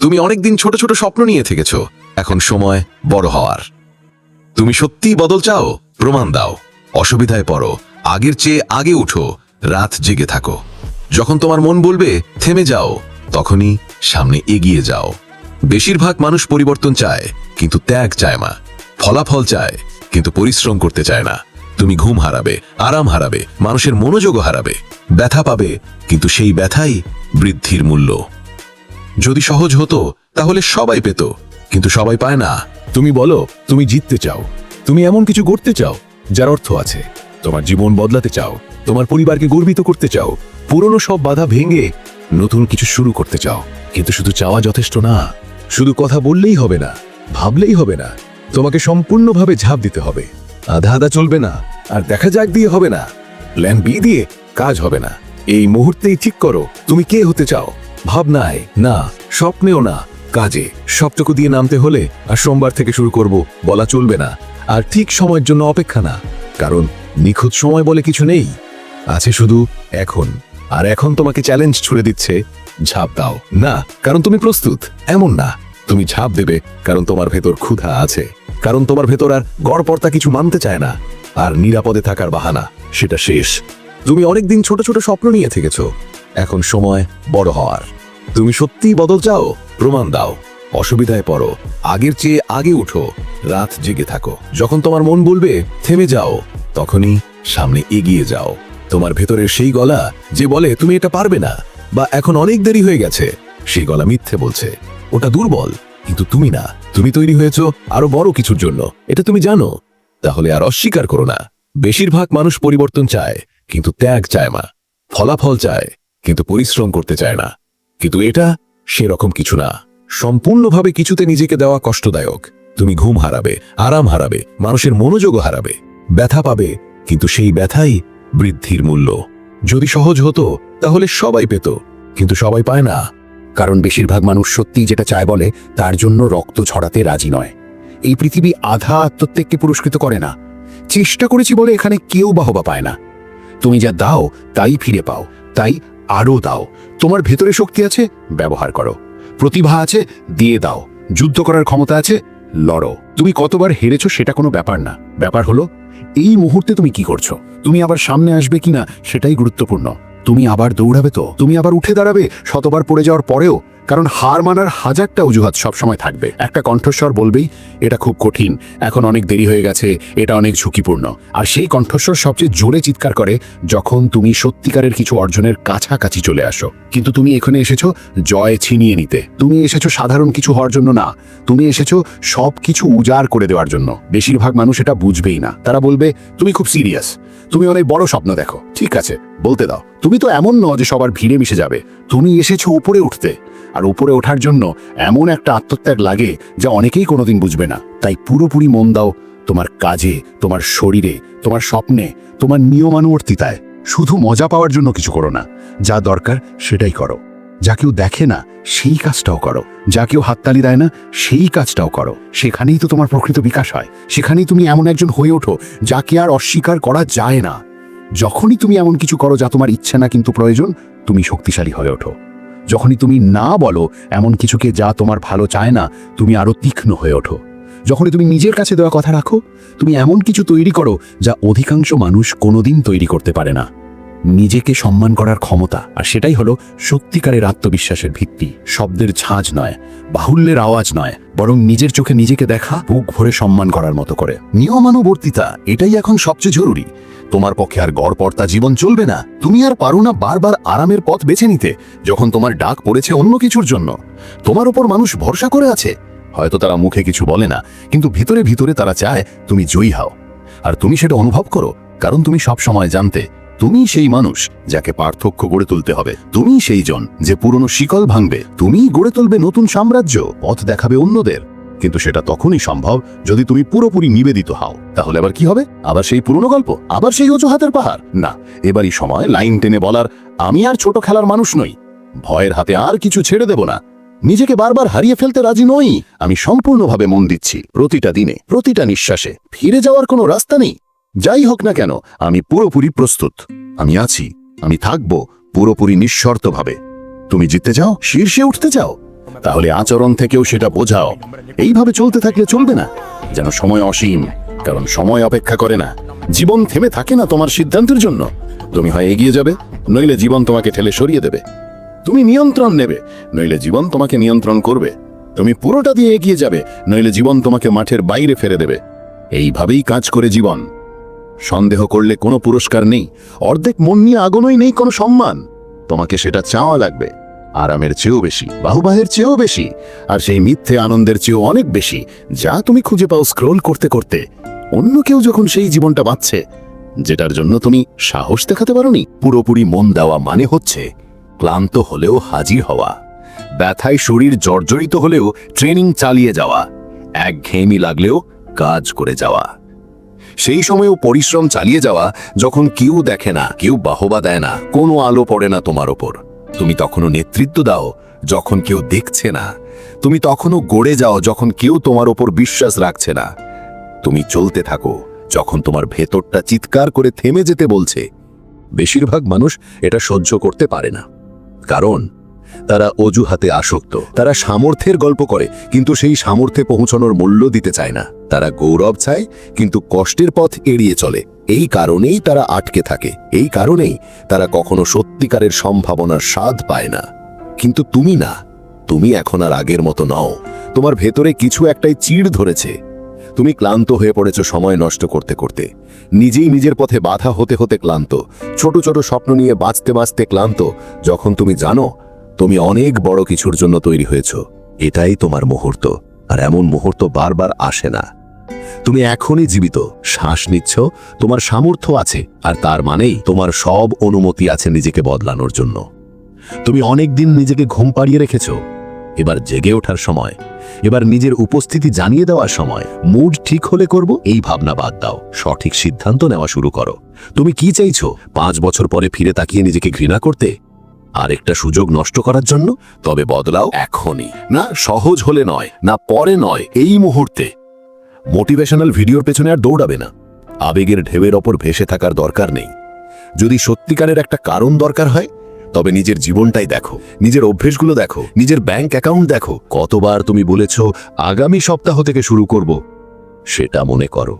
তুমি অনেকদিন ছোট ছোট স্বপ্ন নিয়ে থেকেছ। এখন সময় বড় হওয়ার। তুমি সত্যিই বদল চাও? প্রমাণ দাও। অসুবিধায় পড়ো। আগের চেয়ে আগে উঠো। রাত জেগে থাকো। যখন তোমার মন বলবে, থেমে যাও, তখনই সামনে এগিয়ে যাও। বেশিরভাগ মানুষ পরিবর্তন চায়, কিন্তু ত্যাগ চায় না। ফলাফল চায়, কিন্তু পরিশ্রম করতে চায় না। তুমি ঘুম হারাবে, আরাম হারাবে, মানুষের মনোযোগও হারাবে। ব্যথা পাবে, কিন্তু সেই ব্যথাই বৃদ্ধির মূল্য। যদি সহজ হতো, তাহলে সবাই পেত। কিন্তু সবাই পায় না। তুমি বলো, তুমি জিততে চাও। তুমি এমন কিছু করতে চাও, যার অর্থ আছে, তোমার জীবন বদলাতে চাও, তোমার পরিবারকে গর্বিত করতে চাও, পুরনো সব বাধা ভেঙে নতুন কিছু শুরু করতে চাও। কিন্তু শুধু চাওয়া যথেষ্ট না, শুধু কথা বললেই হবে না, ভাবলেই হবে না, তোমাকে সম্পূর্ণভাবে ঝাঁপ দিতে হবে। আধা আধা চলবে না, আর দেখা যাক দিয়ে হবে না। প্ল্যান বি দিয়ে কাজ হবে না। এই মুহূর্তেই ঠিক করো, তুমি কে হতে চাও? ভাবনায় না, স্বপ্নেও না। কাজে সবটুকু দিয়ে নামতে হলে আর সোমবার থেকে শুরু করব, বলা চলবে না। আর ঠিক সময়ের জন্য অপেক্ষা না। কারণ নিখুঁত সময় বলে কিছু নেই। আছে শুধু এখন। আর এখন তোমাকে চ্যালেঞ্জ ছুড়ে দিচ্ছে, ঝাঁপ দাও। না, কারণ তুমি প্রস্তুত। এমন না। তুমি ঝাঁপ দেবে কারণ তোমার ভেতর ক্ষুধা আছে। কারণ তোমার ভেতর আর গড়পর্তা কিছু মানতে চায় না। আর নিরাপদে থাকার বাহানা, সেটা শেষ। তুমি অনেকদিন ছোট ছোট স্বপ্ন নিয়ে থেকেছ। এখন সময় বড় হওয়ার। তুমি সত্যিই বদল চাও? প্রমাণ দাও। অসুবিধায় পড়ো। আগের চেয়ে আগে উঠো। রাত জেগে থাকো। যখন তোমার মন বলবে, থেমে যাও, তখনই সামনে এগিয়ে যাও। তোমার ভেতরের সেই গলা যে বলে, তুমি এটা পারবে না, বা এখন অনেক দেরি হয়ে গেছে, সেই গলা মিথ্যে বলছে। ওটা দুর্বল, কিন্তু তুমি না। তুমি তৈরি হয়েছো আরও বড় কিছুর জন্য। এটা তুমি জানো। তাহলে আর অস্বীকার করো না। বেশিরভাগ মানুষ পরিবর্তন চায়, কিন্তু ত্যাগ চায় না। ফলাফল চায়, কিন্তু পরিশ্রম করতে চায় না। কিন্তু এটা সেরকম কিছু না। সম্পূর্ণভাবে কিছুতে নিজেকে দেওয়া কষ্টদায়ক। তুমি ঘুম হারাবে, আরাম হারাবে, মানুষের মনোযোগও হারাবে, ব্যথা পাবে, কিন্তু সেই ব্যথাই বৃদ্ধির মূল্য। যদি সহজ হতো, তাহলে সবাই পেত, কিন্তু সবাই পায় না। কারণ বেশিরভাগ মানুষ সত্যি যেটা চায় বলে, তার জন্য রক্ত ছড়াতে রাজি নয়। এই পৃথিবী আধা আত্মত্যাগকে পুরস্কৃত করে না। চেষ্টা করেছি বলে এখানে কেউ বাহবা পায় না। তুমি যা দাও, তাই ফিরে পাও, তাই আরও দাও। তোমার ভেতরে শক্তি আছে, ব্যবহার করো। প্রতিভা আছে, দিয়ে দাও। যুদ্ধ করার ক্ষমতা আছে, লড়ো। তুমি কতবার হেরেছো সেটা কোনো ব্যাপার না। ব্যাপার হলো, এই মুহূর্তে তুমি কি করছ? তুমি আবার সামনে আসবে কিনা সেটাই গুরুত্বপূর্ণ। তুমি আবার দৌড়াবে তো? তুমি আবার উঠে দাঁড়াবে? শতবার পড়ে যাওয়ার পরেও কারণ হার মানার হাজারটা অজুহাত সবসময় থাকবে। একটা কণ্ঠস্বর বলবেই এটা খুব কঠিন। এখন অনেক দেরি হয়ে গেছে, এটা অনেক ঝুঁকিপূর্ণ। আর সেই কণ্ঠস্বর সবচেয়ে জোরে চিৎকার করে যখন তুমি সত্যিকারের কিছু অর্জনের কাছাকাছি চলে আসো। কিন্তু তুমি এখানে এসেছ জয় ছিনিয়ে নিতে। তুমি এসেছ সাধারণ কিছু হওয়ার জন্য না। তুমি এসেছ সব কিছু উজাড় করে দেওয়ার জন্য। বেশিরভাগ মানুষ এটা বুঝবেই না। তারা বলবে, তুমি খুব সিরিয়াস। তুমি অনেক বড় স্বপ্ন দেখো। ঠিক আছে, বলতে দাও। তুমি তো এমন ন যে সবার ভিড়ে মিশে যাবে। তুমি এসেছ উপরে উঠতে। আর উপরে ওঠার জন্য এমন একটা আত্মত্যাগ লাগে যা অনেকেই কোনোদিন বুঝবে না। তাই পুরোপুরি মন দাও, তোমার কাজে, তোমার শরীরে, তোমার স্বপ্নে, তোমার নিয়মানুবর্তিতায়। শুধু মজা পাওয়ার জন্য কিছু করো না, যা দরকার সেটাই করো। যা কেউ দেখে না, সেই কাজটাও করো। যা কেউ হাততালি দেয় না, সেই কাজটাও করো। সেখানেই তো তোমার প্রকৃত বিকাশ হয়। সেখানেই তুমি এমন একজন হয়ে ওঠো, যাকে আর অস্বীকার করা যায় না। যখনই তুমি এমন কিছু করো যা তোমার ইচ্ছে না, কিন্তু প্রয়োজন, তুমি শক্তিশালী হয়ে ওঠো। যখনই তুমি না বলো এমন কিছুকে যা তোমার ভালো চায় না, তুমি আরও তীক্ষ্ণ হয়ে ওঠো। যখনই তুমি নিজের কাছে দেওয়া কথা রাখো, তুমি এমন কিছু তৈরি করো যা অধিকাংশ মানুষ কোনোদিন তৈরি করতে পারে না। নিজেকে সম্মান করার ক্ষমতা, আর সেটাই হলো সত্যিকারের আত্মবিশ্বাসের ভিত্তি। শব্দের ঝাঁজ নয়, বাহুল্যের আওয়াজ নয়, বরং নিজের চোখে নিজেকে দেখা, বুক ভরে সম্মান করার মতো করে। নিয়মানুবর্তিতা, এটাই এখন সবচেয়ে জরুরি। তোমার পক্ষে আর গড়পর্তা জীবন চলবে না। তুমি আর পারো না বারবার আরামের পথ বেছে নিতে, যখন তোমার ডাক পড়েছে অন্য কিছুর জন্য। তোমার ওপর মানুষ ভরসা করে আছে। হয়তো তারা মুখে কিছু বলে না, কিন্তু ভিতরে ভিতরে তারা চায় তুমি জয়ী হও। আর তুমি সেটা অনুভব করো, কারণ তুমি সব সময় জানতে, তুমি সেই মানুষ যাকে পার্থক্য গড়ে তুলতে হবে। তুমি সেই জন যে পুরনো শিকল ভাঙবে। তুমি গড়ে তুলবে নতুন সাম্রাজ্য, পথ দেখাবে অন্যদের। কিন্তু সেটা তখনই সম্ভব যদি তুমি পুরোপুরি নিবেদিত হও। তাহলে আবার কি হবে? আবার সেই পুরনো গল্প? আবার সেই অজুহাতের পাহাড়? না, এবারই সময়। লাইন টেনে বলার, আমি আর ছোট খেলার মানুষ নই। ভয়ের হাতে আর কিছু ছেড়ে দেব না। নিজেকে বারবার হারিয়ে ফেলতে রাজি নই। আমি সম্পূর্ণভাবে মন দিচ্ছি প্রতিটা দিনে, প্রতিটা নিঃশ্বাসে। ফিরে যাওয়ার কোনো রাস্তা নেই। যাই হোক না কেন, আমি পুরোপুরি প্রস্তুত। আমি আছি। আমি থাকব পুরোপুরি নিঃশর্তভাবে। তুমি জিততে চাও? শীর্ষে উঠতে চাও? তাহলে আচরণ থেকেও সেটা বোঝাও। এইভাবে চলতে থাকলে চলবে না। যেন সময় অসীম, কারণ সময় অপেক্ষা করে না। জীবন থেমে থাকে না তোমার সিদ্ধান্তের জন্য। তুমি হয় এগিয়ে যাবে, নইলে জীবন তোমাকে ঠেলে সরিয়ে দেবে। তুমি নিয়ন্ত্রণ নেবে, নইলে জীবন তোমাকে নিয়ন্ত্রণ করবে। তুমি পুরোটা দিয়ে এগিয়ে যাবে, নইলে জীবন তোমাকে মাঠের বাইরে ফেলে দেবে। এইভাবেই কাজ করে জীবন। সন্দেহ করলে কোনো পুরস্কার নেই, অর্ধেক মন নিয়ে আগুনই নেই কোনো সম্মান। তোমাকে সেটা চাওয়া লাগবে। আরামের চেয়েও বেশি, বাহুবাহের চেয়েও বেশি, আর সেই মিথ্যে আনন্দের চেয়েও অনেক বেশি, যা তুমি খুঁজে পাও স্ক্রোল করতে করতে। অন্য কেউ যখন সেই জীবনটা বাঁচছে যেটার জন্য তুমি সাহস দেখাতে পারোনি, পুরোপুরি মন দেওয়া মানে হচ্ছে ক্লান্ত হলেও হাজির হওয়া, ব্যথায় শরীর জর্জরিত হলেও ট্রেনিং চালিয়ে যাওয়া, একঘেয়েমি লাগলেও কাজ করে যাওয়া। সেই সময়ও পরিশ্রম চালিয়ে যাওয়া যখন কেউ দেখে না, কেউ বাহবা দেয় না, কোনো আলো পড়ে না তোমার ওপর। তুমি তখনও নেতৃত্ব দাও যখন কেউ দেখছে না। তুমি তখনও গড়ে যাও যখন কেউ তোমার ওপর বিশ্বাস রাখছে না। তুমি চলতে থাকো যখন তোমার ভেতরটা চিৎকার করে থেমে যেতে বলছে। বেশিরভাগ মানুষ এটা সহ্য করতে পারে না। কারণ তারা অজুহাতে আসক্ত। তারা সামর্থ্যের গল্প করে, কিন্তু সেই সামর্থ্যে পৌঁছানোর মূল্য দিতে চায় না। তারা গৌরব চায়, কিন্তু কষ্টের পথ এড়িয়ে চলে। এই কারণেই তারা আটকে থাকে। এই কারণেই তারা কখনো সত্যিকারের সম্ভাবনার স্বাদ পায় না। কিন্তু তুমি না। তুমি এখন আর আগের মতো নও। তোমার ভেতরে কিছু একটাই চিড় ধরেছে। তুমি ক্লান্ত হয়ে পড়েছ সময় নষ্ট করতে করতে। নিজেই নিজের পথে বাধা হতে হতে ক্লান্ত। ছোট ছোট স্বপ্ন নিয়ে বাঁচতে বাঁচতে ক্লান্ত। যখন তুমি জানো, তুমি অনেক বড় কিছুর জন্য তৈরি হয়েছ। এটাই তোমার মুহূর্ত। আর এমন মুহূর্ত বারবার আসে না। তুমি এখনই জীবিত। শ্বাস নিচ্ছ, তোমার সামর্থ্য আছে, আর তার মানেই তোমার সব অনুমতি আছে নিজেকে বদলানোর জন্য। তুমি অনেক দিন নিজেকে ঘুম পাড়িয়ে রেখেছ। এবার জেগে ওঠার সময়, এবার নিজের উপস্থিতি জানিয়ে দেওয়ার সময়, মুড ঠিক হলে করব, এই ভাবনা বাদ দাও। সঠিক সিদ্ধান্ত নেওয়া শুরু করো। তুমি কি চাইছো, পাঁচ বছর পরে ফিরে তাকিয়ে নিজেকে ঘৃণা করতে? আর একটা সুযোগ নষ্ট করার জন্য? তবে বদলাও এখনই। না সহজ হলে নয়, না পরে নয়, এই মুহূর্তে। মোটিভেশনাল ভিডিওর পেছনে আর দৌড়াবে না। আবেগের ঢেউয়ের ওপর ভেসে থাকার দরকার নেই। যদি সত্যিকারের একটা কারণ দরকার হয়, তবে নিজের জীবনটাই দেখো, নিজের অভ্যেসগুলো দেখো, নিজের ব্যাংক অ্যাকাউন্ট দেখো। কতবার তুমি বলেছ, আগামী সপ্তাহ থেকে শুরু করব। সেটা মনে করো।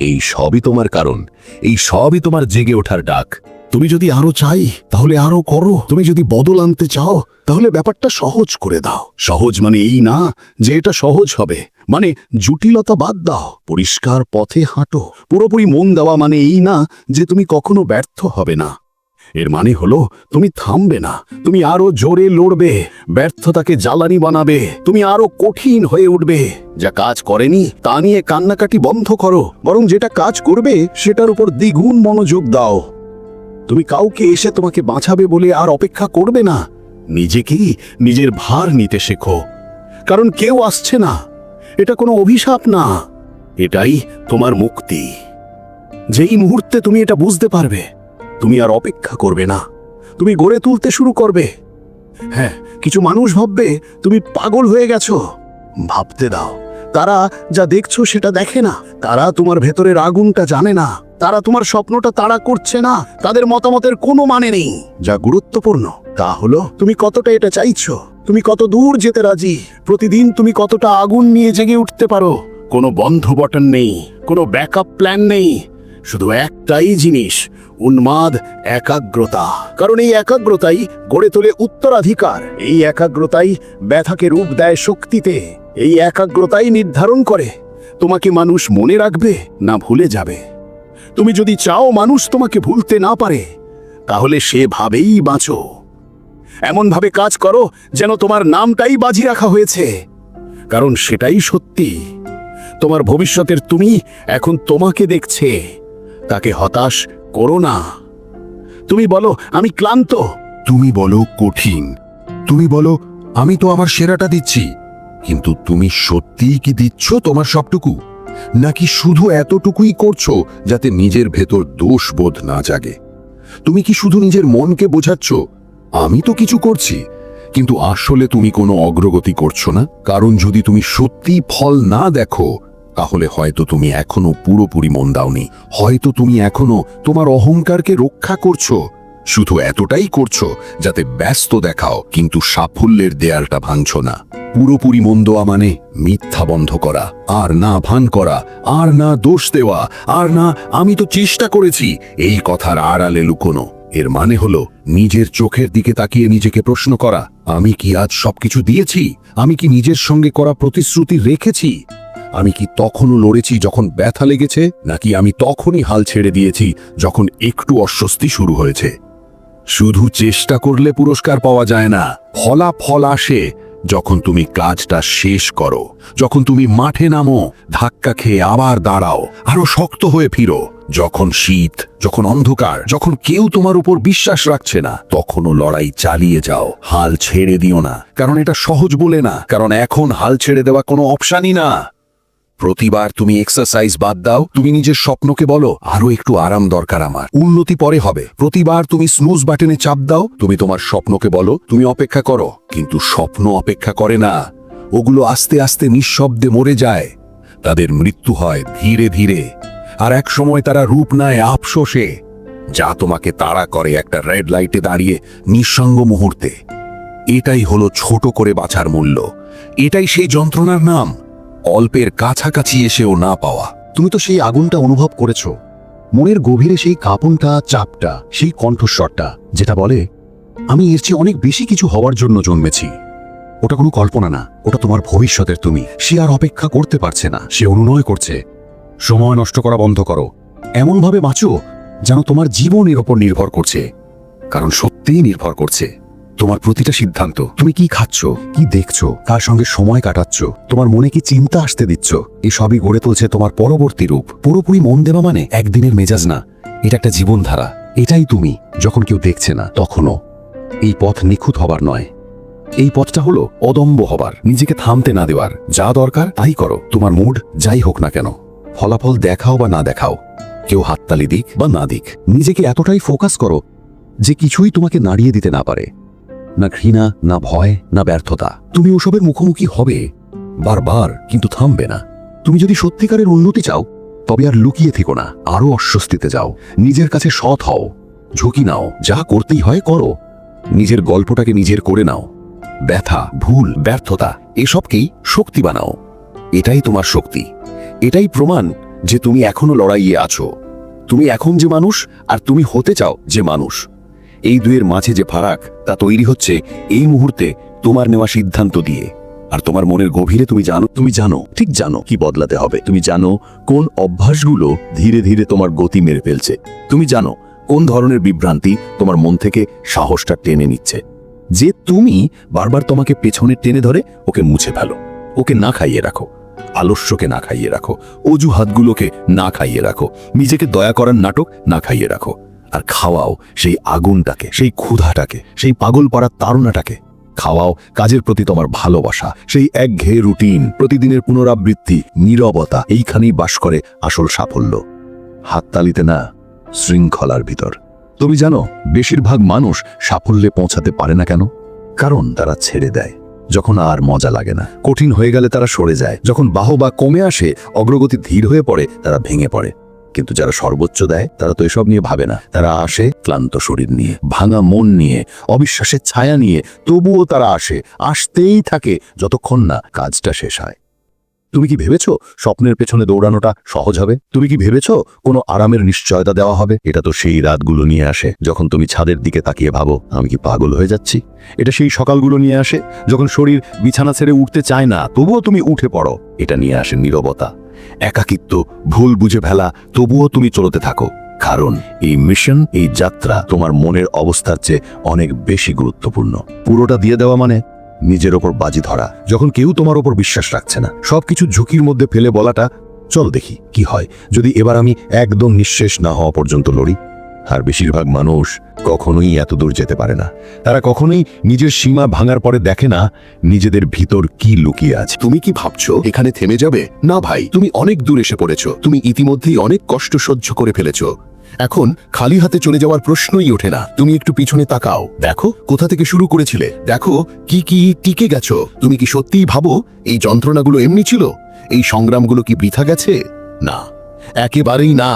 এই সবই তোমার কারণ, এই সবই তোমার জেগে ওঠার ডাক। তুমি যদি আরও চাই, তাহলে আরও করো। তুমি যদি বদল আনতে চাও, তাহলে ব্যাপারটা সহজ করে দাও। সহজ মানে এই না যে এটা সহজ হবে। মানে জটিলতা বাদ দাও, পরিষ্কার পথে হাঁটো। পুরোপুরি মন দেওয়া মানে এই না যে তুমি কখনো ব্যর্থ হবে না। এর মানে হলো, তুমি থামবে না। তুমি আরও জোরে লড়বে। ব্যর্থতাকে জ্বালানি বানাবে। তুমি আরও কঠিন হয়ে উঠবে। যা কাজ করেনি, তা নিয়ে কান্নাকাটি বন্ধ করো। বরং যেটা কাজ করবে, সেটার উপর দ্বিগুণ মনোযোগ দাও। তুমি কাউকে এসে তোমাকে বাঁচাবে বলে আর অপেক্ষা করবে না। নিজেকেই নিজের ভার নিতে শেখো। কারণ কেউ আসছে না। এটা কোনো অভিশাপ না। এটাই তোমার মুক্তি। যেই মুহূর্তে তুমি এটা বুঝতে পারবে, তুমি আর অপেক্ষা করবে না। তুমি গড়ে তুলতে শুরু করবে। হ্যাঁ কিছু মানুষ ভাববে, তুমি পাগল হয়ে গেছো। ভাবতে দাও, তারা যা দেখছ সেটা দেখে না। তারা তোমার ভেতরের আগুনটা জানে না। তারা তোমার স্বপ্নটা তাড়া করছে না। তাদের মতামতের কোনো মানে নেই। যা গুরুত্বপূর্ণ, তা হলো, তুমি কতটা এটা চাইছো? তুমি কত দূর যেতে রাজি? প্রতিদিন তুমি কতটা আগুন নিয়ে জেগে উঠতে পারো? কোনো বন্ধ বটন নেই, কোনো ব্যাকআপ প্ল্যান নেই। শুধু একটাই জিনিস, উন্মাদ, একাগ্রতা। কারণ এই একাগ্রতাই গড়ে তোলে উত্তরাধিকার। এই একাগ্রতাই ব্যথাকে রূপ দেয় শক্তিতে। এই একাগ্রতাই নির্ধারণ করে। তোমাকে মানুষ মনে রাখবে, না ভুলে যাবে। তুমি যদি চাও মানুষ তোমাকে ভুলতে না পারে, তাহলে সেভাবেই বাঁচো। এমনভাবে কাজ করো যেন তোমার নামটাই বাজি রাখা হয়েছে। কারণ সেটাই সত্যি। তোমার ভবিষ্যতের তুমি এখন তোমাকে দেখছে। তাকে হতাশ করো না। তুমি বলো, আমি ক্লান্ত। তুমি বলো, কঠিন। তুমি বলো, আমি তো আমার সেরাটা দিচ্ছি। কিন্তু তুমি সত্যিই কি দিচ্ছ তোমার সবটুকু? নাকি শুধু এতটুকুই করছ যাতে নিজের ভেতর দোষ বোধ না জাগে? তুমি কি শুধু নিজের মনকে বোঝাচ্ছ? আমি তো কিছু করছি, কিন্তু আসলে তুমি কোনো অগ্রগতি করছ না। কারণ যদি তুমি সত্যি ফল না দেখো, তাহলে হয়তো তুমি এখনও পুরোপুরি মন দাওনি। হয়তো তুমি এখনও তোমার অহংকারকে রক্ষা করছ। শুধু এতটাই করছ যাতে ব্যস্ত দেখাও, কিন্তু সাফল্যের দেয়ালটা ভাঙছ না। পুরোপুরি মন্দ মানে মিথ্যা বন্ধ করা, আর না ভান করা, আর না দোষ দেওয়া, আর না আমি তো চেষ্টা করেছি, এই কথার আড়ালে লুকোনো। এর মানে হলো নিজের চোখের দিকে তাকিয়ে নিজেকে প্রশ্ন করা, আমি কি আজ সবকিছু দিয়েছি? আমি কি নিজের সঙ্গে করা প্রতিশ্রুতি রেখেছি? আমি কি তখনও লড়েছি যখন ব্যথা লেগেছে, নাকি আমি তখনই হাল ছেড়ে দিয়েছি যখন একটু অস্বস্তি শুরু হয়েছে? শুধু চেষ্টা করলে পুরস্কার পাওয়া যায় না, ফলাফল আসে যখন তুমি কাজটা শেষ করো, যখন তুমি মাঠে নামো, ধাক্কা খেয়ে আবার দাঁড়াও, আরও শক্ত হয়ে ফিরো, যখন শীত, যখন অন্ধকার, যখন কেউ তোমার উপর বিশ্বাস রাখছে না, তখনও লড়াই চালিয়ে যাও, হাল ছেড়ে দিও না, কারণ এটা সহজ বলে না, কারণ এখন হাল ছেড়ে দেওয়া কোনো অপশানই না। প্রতিবার তুমি এক্সারসাইজ বাদ দাও, তুমি নিজের স্বপ্নকে বলো, আরও একটু আরাম দরকার আমার। উন্নতি পরে হবে। প্রতিবার তুমি স্নুজ বাটনে চাপ দাও, তুমি তোমার স্বপ্নকে বলো, তুমি অপেক্ষা করো। কিন্তু স্বপ্ন অপেক্ষা করে না। ওগুলো আস্তে আস্তে নিঃশব্দে মরে যায়। তাদের মৃত্যু হয় ধীরে ধীরে। আর এক সময় তারা রূপ নেয় আফসোসে, যা তোমাকে তাড়া করে একটা রেড লাইটে দাঁড়িয়ে নিঃসঙ্গ মুহূর্তে। এটাই হলো ছোট করে বাঁচার মূল্য। এটাই সেই যন্ত্রণার নাম। অল্পের কাছাকাছি এসেও না পাওয়া। তুমি তো সেই আগুনটা অনুভব করেছ। মনের গভীরে সেই কাঁপনটা, চাপটা, সেই কণ্ঠস্বরটা, যেটা বলে, আমি এর চেয়ে অনেক বেশি কিছু হওয়ার জন্য জন্মেছি। ওটা কোনো কল্পনা না। ওটা তোমার ভবিষ্যতের তুমি। সে আর অপেক্ষা করতে পারছে না। সে অনুনয় করছে। সময় নষ্ট করা বন্ধ করো। এমনভাবে বাঁচো যেন তোমার জীবনের ওপর নির্ভর করছে। কারণ সত্যিই নির্ভর করছে। তোমার প্রতিটা সিদ্ধান্ত। তুমি কি খাচ্ছ, কি দেখছ, কার সঙ্গে সময় কাটাচ্ছ, তোমার মনে কি চিন্তা আসতে দিচ্ছ? এসবই গড়ে তুলছে তোমার পরবর্তী রূপ। পুরোপুরি মন দেওয়া মানে একদিনের মেজাজ না, এটা একটা জীবনধারা। এটাই তুমি, যখন কেউ দেখছে না, তখনও। এই পথ নিখুঁত হবার নয়। এই পথটা হলো অদম্ব হবার, নিজেকে থামতে না দেওয়ার। যা দরকার, তাই করো। তোমার মুড, যাই হোক না কেন। ফলাফল দেখাও বা না দেখাও। কেউ হাততালি দিক বা না দিক। নিজেকে এতটাই ফোকাস করো যে কিছুই তোমাকে নাড়িয়ে দিতে না পারে। না ঘৃণা, না ভয়, না ব্যর্থতা। তুমি ওসবের মুখোমুখি হবে, বারবার, কিন্তু থামবে না। তুমি যদি সত্যিকারের উন্নতি চাও, তবে আর লুকিয়ে থেকো না আরও অস্বস্তিতে যাও। নিজের কাছে সৎ হও, ঝুঁকি নাও, যা করতেই হয় করো। নিজের গল্পটাকে নিজের করে নাও। ব্যথা, ভুল, ব্যর্থতা, এসবকেই শক্তি বানাও। এটাই তোমার শক্তি। এটাই প্রমাণ যে তুমি এখনও লড়াইয়ে আছো। তুমি এখন যে মানুষ, আর তুমি হতে চাও যে মানুষ। এই দুয়ের মাঝে যে ফারাক, তা তৈরি হচ্ছে এই মুহূর্তে তোমার নেওয়া সিদ্ধান্ত দিয়ে। আর তোমার মনের গভীরে তুমি জানো তুমি জানো, ঠিক জানো কি বদলাতে হবে। তুমি জানো কোন অভ্যাসগুলো ধীরে ধীরে তোমার গতি মেরে ফেলছে। তুমি জানো কোন ধরনের বিভ্রান্তি তোমার মন থেকে সাহসটা টেনে নিচ্ছে। যে তুমি বারবার তোমাকে পেছনে টেনে ধরে ওকে মুছে ফেলো। ওকে না খাইয়ে রাখো। আলস্যকে না খাইয়ে রাখো। অজুহাতগুলোকে না খাইয়ে রাখো। নিজেকে দয়া করার নাটক না খাইয়ে রাখো। আর খাওয়াও সেই আগুনটাকে, সেই ক্ষুধাটাকে, সেই পাগল পাড়ার তাড়নাটাকে খাওয়াও কাজের প্রতি তোমার ভালোবাসা, সেই একঘেয়ে রুটিন, প্রতিদিনের পুনরাবৃত্তি, নীরবতা, এইখানেই বাস করে আসল সাফল্য। হাততালিতে না, শৃঙ্খলার ভিতর। তুমি জানো, বেশিরভাগ মানুষ সাফল্যে পৌঁছাতে পারে না কেন? কারণ তারা ছেড়ে দেয়। যখন আর মজা লাগে না। কঠিন হয়ে গেলে তারা সরে যায়। যখন বাহবা কমে আসে, অগ্রগতি ধীর হয়ে পড়ে, তারা ভেঙে পড়ে। কিন্তু যারা সর্বোচ্চ দেয়, তারা তো এসব নিয়ে ভাবে না। তারা আসে ক্লান্ত শরীর নিয়ে, ভাঙা মন নিয়ে, অবিশ্বাসের ছায়া নিয়ে, তবুও তারা আসে, আসতেই থাকে যতক্ষণ না কাজটা শেষ হয়। তুমি কি ভেবেছো স্বপ্নের পেছনে দৌড়ানোটা সহজ হবে? তুমি কি ভেবেছো কোনো আরামের নিশ্চয়তা দেওয়া হবে? এটা তো সেই রাতগুলো নিয়ে আসে, যখন তুমি ছাদের দিকে তাকিয়ে ভাবো, আমি কি পাগল হয়ে যাচ্ছি? এটা সেই সকালগুলো নিয়ে আসে, যখন শরীর বিছানা ছেড়ে উঠতে চায় না, তবুও তুমি উঠে পড়ো। এটা নিয়ে আসে নীরবতা। একাকিত্ব, ভুল বুঝে ফেলা তবুও তুমি চলতে থাকো। কারণ এই মিশন এই যাত্রা তোমার মনের অবস্থার চেয়ে অনেক বেশি গুরুত্বপূর্ণ। পুরোটা দিয়ে দেওয়া মানে নিজের ওপর বাজি ধরা। যখন কেউ তোমার ওপর বিশ্বাস রাখছে না, সবকিছু ঝুঁকির মধ্যে ফেলে বলাটা, চল দেখি কি হয়। যদি এবার আমি একদম নিঃশেষ না হওয়া পর্যন্ত লড়ি আর বেশিরভাগ মানুষ কখনোই এত দূর যেতে পারে না। তারা কখনোই নিজের সীমা ভাঙার পরে দেখে না নিজেদের ভিতর কি লুকিয়ে আছে। তুমি কি ভাবছ এখানে থেমে যাবে? না ভাই, তুমি অনেক দূর এসে পড়েছ। তুমি ইতিমধ্যেই অনেক কষ্ট সহ্য করে ফেলেছো। এখন খালি হাতে চলে যাওয়ার প্রশ্নই ওঠে না। তুমি একটু পিছনে তাকাও। দেখো, কোথা থেকে শুরু করেছিলে? দেখো, কি কি টিকে গেছো? তুমি কি সত্যিই ভাবো এই যন্ত্রণাগুলো এমনি ছিল? এই সংগ্রামগুলো কি বৃথা গেছে? না, একেবারেই না।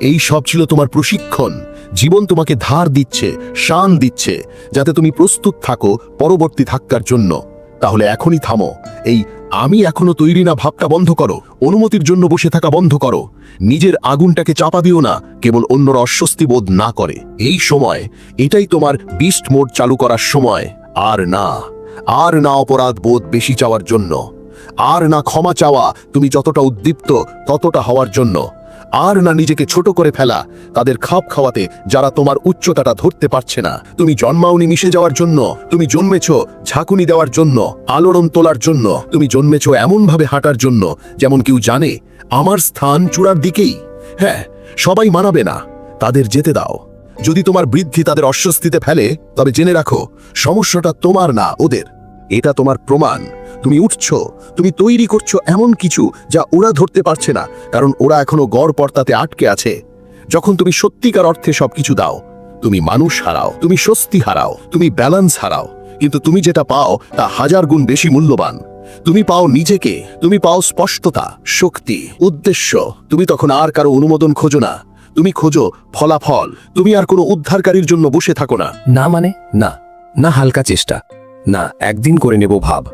এই সব ছিল তোমার প্রশিক্ষণ। জীবন তোমাকে ধার দিচ্ছে, শান দিচ্ছে, যাতে তুমি প্রস্তুত থাকো পরবর্তী ধাক্কার জন্য। তাহলে এখনই থামো। এই আমি এখনও তৈরি না, ভাবটা বন্ধ করো। অনুমতির জন্য বসে থাকা বন্ধ করো। নিজের আগুনটাকে চাপা দিও না, কেবল অন্যরা অস্বস্তি বোধ না করে। এই সময়, এটাই তোমার বিস্ট মোড চালু করার সময়। আর না আর না অপরাধ বোধ বেশি চাওয়ার জন্য। আর না ক্ষমা চাওয়া, তুমি যতটা উদ্দীপ্ত, ততটা হওয়ার জন্য। আর না নিজেকে ছোট করে ফেলা। তাদের খাপ খাওয়াতে যারা তোমার উচ্চতাটা ধরতে পারছে না। তুমি জন্মাওনি মিশে যাওয়ার জন্য, তুমি জন্মেছ ঝাঁকুনি দেওয়ার জন্য, আলোড়ন তোলার জন্য, তুমি জন্মেছ এমনভাবে হাঁটার জন্য, যেমন কেউ জানে, আমার স্থান চূড়ার দিকেই। হ্যাঁ সবাই মানাবে না। তাদের যেতে দাও। যদি তোমার বৃদ্ধি তাদের অস্বস্তিতে ফেলে, তবে জেনে রাখো, সমস্যাটা তোমার না, ওদের। এটা তোমার প্রমাণ। তুমি উঠছ, তুমি তৈরি করছ এমন কিছু যা ওরা ধরতে পারছে না, কারণ ওরা এখনও গড় পর্দাতে আটকে আছে। যখন তুমি সত্যিকার অর্থে সবকিছু দাও, তুমি মানুষ হারাও, তুমি স্বস্তি হারাও, তুমি ব্যালেন্স হারাও। কিন্তু তুমি যেটা পাও, তা হাজার গুণ বেশি মূল্যবান। তুমি পাও নিজেকে, তুমি পাও স্পষ্টতা, শক্তি, উদ্দেশ্য। তুমি তখন আর কারও অনুমোদন খোঁজো না। তুমি খোঁজো ফলাফল। তুমি আর কোনো উদ্ধারকারীর জন্য বসে থাকো না। না মানে? না। না হালকা চেষ্টা। না, একদিন করে নেব ভাব।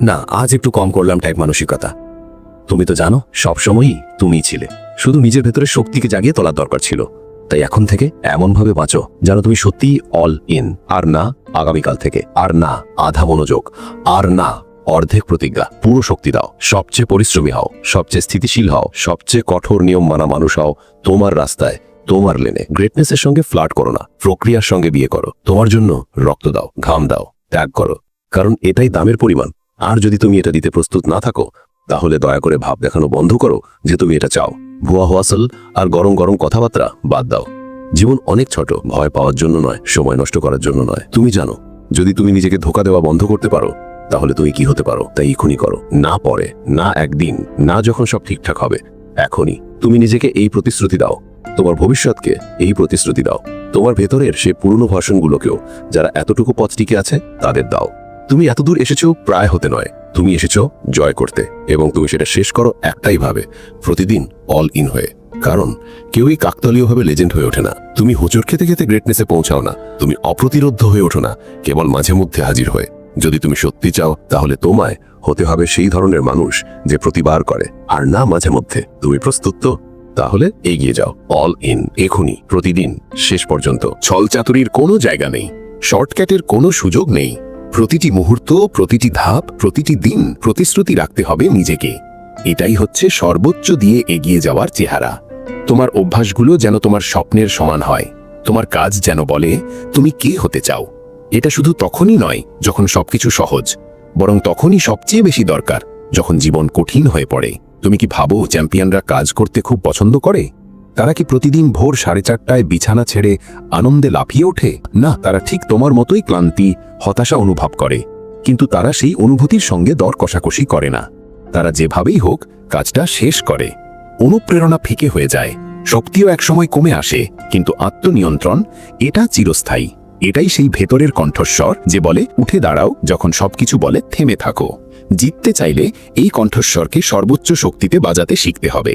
না, আজ একটু কম করলাম টাইপ মানসিকতা। তুমি তো জানো, সবসময়ই তুমিই ছিলে। শুধু নিজের ভেতরে শক্তিকে জাগিয়ে তোলার দরকার ছিল। তাই এখন থেকে এমনভাবে বাঁচো যেন তুমি সত্যিই অল ইন আর না, আগামীকাল থেকে। আর না, আধা মনোযোগ। আর না, অর্ধেক প্রতিজ্ঞা। পুরো শক্তি দাও। সবচেয়ে পরিশ্রমী হও। সবচেয়ে স্থিতিশীল হও। সবচেয়ে কঠোর নিয়ম মানা মানুষ হও। তোমার রাস্তায়, তোমার লেনে গ্রেটনেসের সঙ্গে ফ্লার্ট করো না। প্রক্রিয়ার সঙ্গে বিয়ে করো। তোমার জন্য রক্ত দাও, ঘাম দাও। ত্যাগ করো, কারণ এটাই দামের পরিমাণ। আর যদি তুমি এটা দিতে প্রস্তুত না থাকো, তাহলে দয়া করে ভাব দেখানো বন্ধ করো যে তুমি এটা চাও। ভুয়া হোয়াসল আর গরম গরম কথাবার্তা বাদ দাও। জীবন অনেক ছোট, ভয় পাওয়ার জন্য নয়, সময় নষ্ট করার জন্য নয়। তুমি জানো, যদি তুমি নিজেকে ধোকা দেওয়া বন্ধ করতে পারো, তাহলে তুমি কি হতে পারো তাই এখনই করো। না পরে, না একদিন, না যখন সব ঠিকঠাক হবে, এখনই। তুমি নিজেকে এই প্রতিশ্রুতি দাও। তোমার ভবিষ্যৎকে এই প্রতিশ্রুতি দাও। তোমার ভেতরের সে পুরনো ভাষণগুলোকেও যারা এতটুকু পথ টিকে আছে, তাদের দাও। তুমি এতদূর এসেছ প্রায় হতে নয়। তুমি এসেছ জয় করতে এবং তুমি সেটা শেষ করো একটাই ভাবে, প্রতিদিন অল ইন হয়ে। কারণ কেউই কাকতালীয়ভাবে লেজেন্ড হয়ে ওঠে না। তুমি হোঁচট খেতে খেতে গ্রেটনেসে পৌঁছাও না। তুমি অপ্রতিরোধ্য হয়ে ওঠো না, কেবল মাঝে মধ্যে হাজির হয়ে। যদি তুমি সত্যি চাও, তাহলে তোমায় হতে হবে সেই ধরনের মানুষ যে প্রতিবার করে। আর না মাঝে মধ্যে। তুমি প্রস্তুত তো? তাহলে এগিয়ে যাও। অল ইন এখনই প্রতিদিন। শেষ পর্যন্ত। ছলচাতুরির কোনো জায়গা নেই। শর্টকাটের কোনো সুযোগ নেই। প্রতিটি মুহূর্ত, প্রতিটি ধাপ, প্রতিটি দিন প্রতিশ্রুতি রাখতে হবে নিজেকে। এটাই হচ্ছে সর্বোচ্চ দিয়ে এগিয়ে যাওয়ার চেহারা। তোমার অভ্যাসগুলো যেন তোমার স্বপ্নের সমান হয়। তোমার কাজ যেন বলে, তুমি কে হতে চাও? এটা শুধু তখনই নয়, যখন সবকিছু সহজ, বরং তখনই সবচেয়ে বেশি দরকার। যখন জীবন কঠিন হয়ে পড়ে, তুমি কি ভাবো চ্যাম্পিয়নরা কাজ করতে খুব পছন্দ করে? তারা কি প্রতিদিন ভোর সাড়ে চারটায় বিছানা ছেড়ে আনন্দে লাফিয়ে ওঠে? না, তারা ঠিক তোমার মতোই ক্লান্তি, হতাশা অনুভব করে। কিন্তু তারা সেই অনুভূতির সঙ্গে দর কষাকষি করে না। তারা যেভাবেই হোক, কাজটা শেষ করে। অনুপ্রেরণা ফিকে হয়ে যায়। শক্তিও একসময় কমে আসে, কিন্তু আত্মনিয়ন্ত্রণ এটা চিরস্থায়ী। এটাই সেই ভেতরের কণ্ঠস্বর যে বলে, উঠে দাঁড়াও, যখন সবকিছু বলে, থেমে থাকো। জিততে চাইলে এই কণ্ঠস্বরকে সর্বোচ্চ শক্তিতে বাজাতে শিখতে হবে।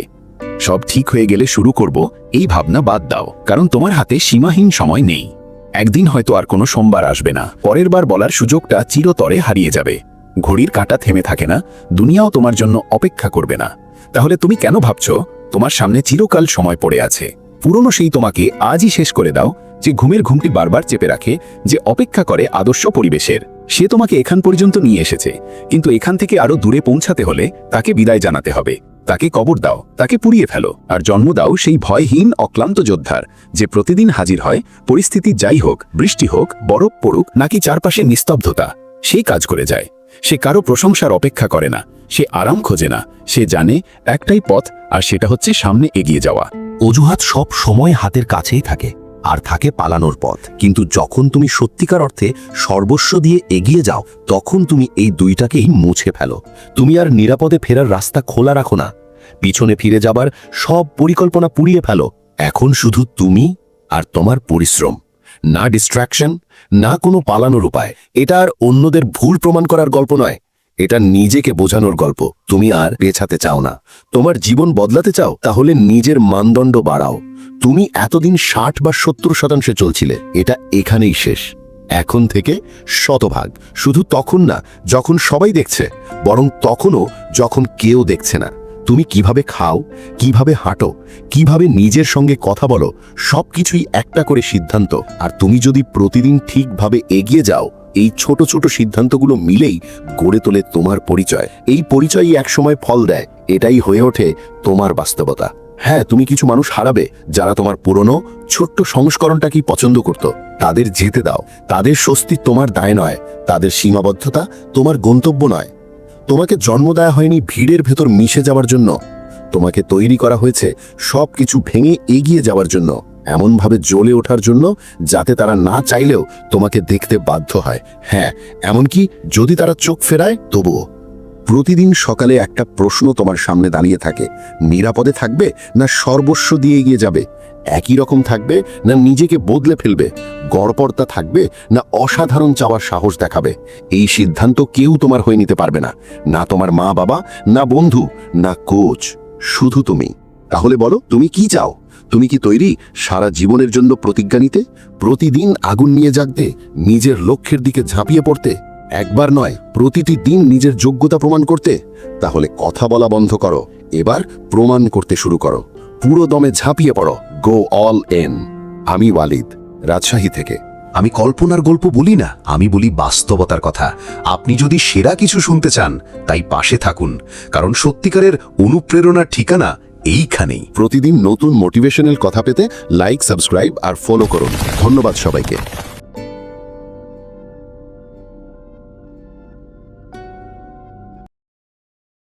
সব ঠিক হয়ে গেলে শুরু করব, এই ভাবনা বাদ দাও, কারণ তোমার হাতে সীমাহীন সময় নেই। একদিন হয়তো আর কোনো সোমবার আসবে না। পরের বার বলার সুযোগটা চিরতরে হারিয়ে যাবে। ঘড়ির কাঁটা থেমে থাকে না, দুনিয়াও তোমার জন্য অপেক্ষা করবে না। তাহলে তুমি কেন ভাবছ, তোমার সামনে চিরকাল সময় পড়ে আছে? পুরনো সেই তোমাকে আজই শেষ করে দাও, যে ঘুমের ঘুমটি বারবার চেপে রাখে, যে অপেক্ষা করে আদর্শ পরিবেশের। সে তোমাকে এখান পর্যন্ত নিয়ে এসেছে। কিন্তু এখান থেকে আরও দূরে পৌঁছাতে হলে তাকে বিদায় জানাতে হবে। তাকে কবর দাও, তাকে পুড়িয়ে ফেলো, আর জন্ম দাও সেই ভয়হীন, অক্লান্ত যোদ্ধার, যে প্রতিদিন হাজির হয়, পরিস্থিতি যাই হোক, বৃষ্টি হোক, বরফ পড়ুক, নাকি চারপাশে নিস্তব্ধতা সেই কাজ করে যায়। সে কারও প্রশংসার অপেক্ষা করে না, সে আরাম খোঁজে না, সে জানে একটাই পথ, আর সেটা হচ্ছে সামনে এগিয়ে যাওয়া। অজুহাত সব সময় হাতের কাছেই থাকে। আর থাকে পালানোর পথ। কিন্তু যখন তুমি সত্যিকার অর্থে সর্বস্ব দিয়ে এগিয়ে যাও, তখন তুমি এই দুইটাকেই মুছে ফেলো। তুমি আর নিরাপদে ফেরার রাস্তা খোলা রাখো না। পিছনে ফিরে যাবার সব পরিকল্পনা পুড়িয়ে ফেলো। এখন শুধু তুমি আর তোমার পরিশ্রম। না ডিস্ট্রাকশন না কোনো পালানোর উপায়। এটা আর অন্যদের ভুল প্রমাণ করার গল্প নয়। এটা নিজেকে বোঝানোর গল্প। তুমি আর পেছাতে চাও না। তোমার জীবন বদলাতে চাও, তাহলে নিজের মানদণ্ড বাড়াও। তুমি এতদিন ষাট বা সত্তর শতাংশে চলছিলে, এটা এখানেই শেষ। এখন থেকে শতভাগ। শুধু তখন না, যখন সবাই দেখছে, বরং তখনও যখন কেউ দেখছে না। তুমি কীভাবে খাও, কীভাবে হাঁটো, কীভাবে নিজের সঙ্গে কথা বলো, সবকিছুই একটা করে সিদ্ধান্ত। আর তুমি যদি প্রতিদিন ঠিকভাবে এগিয়ে যাও এই ছোট ছোট সিদ্ধান্তগুলো মিলেই গড়ে তোলে তোমার পরিচয়। এই পরিচয়ই একসময় ফল দেয়। এটাই হয়ে ওঠে তোমার বাস্তবতা। হ্যাঁ তুমি কিছু মানুষ হারাবে যারা তোমার পুরনো, ছোট্ট সংস্করণটাকেই পছন্দ করত। তাদের যেতে দাও। তাদের স্বস্তি তোমার দায় নয়। তাদের সীমাবদ্ধতা তোমার গন্তব্য নয়। তোমাকে জন্ম দেওয়া হয়নি ভিড়ের ভেতর মিশে যাওয়ার জন্য। তোমাকে তৈরি করা হয়েছে সব কিছু ভেঙে এগিয়ে যাওয়ার জন্য। এমনভাবে জ্বলে ওঠার জন্য যাতে তারা না চাইলেও তোমাকে দেখতে বাধ্য হয়। হ্যাঁ এমনকি যদি তারা চোখ ফেরায়, তবুও। প্রতিদিন সকালে একটা প্রশ্ন তোমার সামনে দাঁড়িয়ে থাকে। নিরাপদে থাকবে না সর্বস্ব দিয়ে এগিয়ে যাবে? একই রকম থাকবে না নিজেকে বদলে ফেলবে? গড়পর্তা থাকবে না অসাধারণ চাওয়ার সাহস দেখাবে? এই সিদ্ধান্ত কেউ তোমার হয়ে নিতে পারবে না। না তোমার মা বাবা না বন্ধু, না কোচ, শুধু তুমি। তাহলে বলো, তুমি কি চাও? তুমি কি তৈরি সারা জীবনের জন্য প্রতিজ্ঞা নিতে? প্রতিদিন আগুন নিয়ে জাগতে, নিজের লক্ষ্যের দিকে ঝাঁপিয়ে পড়তে, একবার নয়, প্রতিটি দিন নিজের যোগ্যতা প্রমাণ করতে? তাহলে কথা বলা বন্ধ করো, এবার প্রমাণ করতে শুরু করো। পুরো দমে ঝাঁপিয়ে পড়ো, গো অল এন আমি ওয়ালিদ, রাজশাহী থেকে। আমি কল্পনার গল্প বলি না, আমি বলি বাস্তবতার কথা। আপনি যদি সেরা কিছু শুনতে চান, তাই পাশে থাকুন। কারণ সত্যিকারের অনুপ্রেরণার ঠিকানা এইখানেই। প্রতিদিন নতুন মোটিভেশনাল কথা পেতে লাইক সাবস্ক্রাইব আর ফলো করুন। ধন্যবাদ সবাইকে।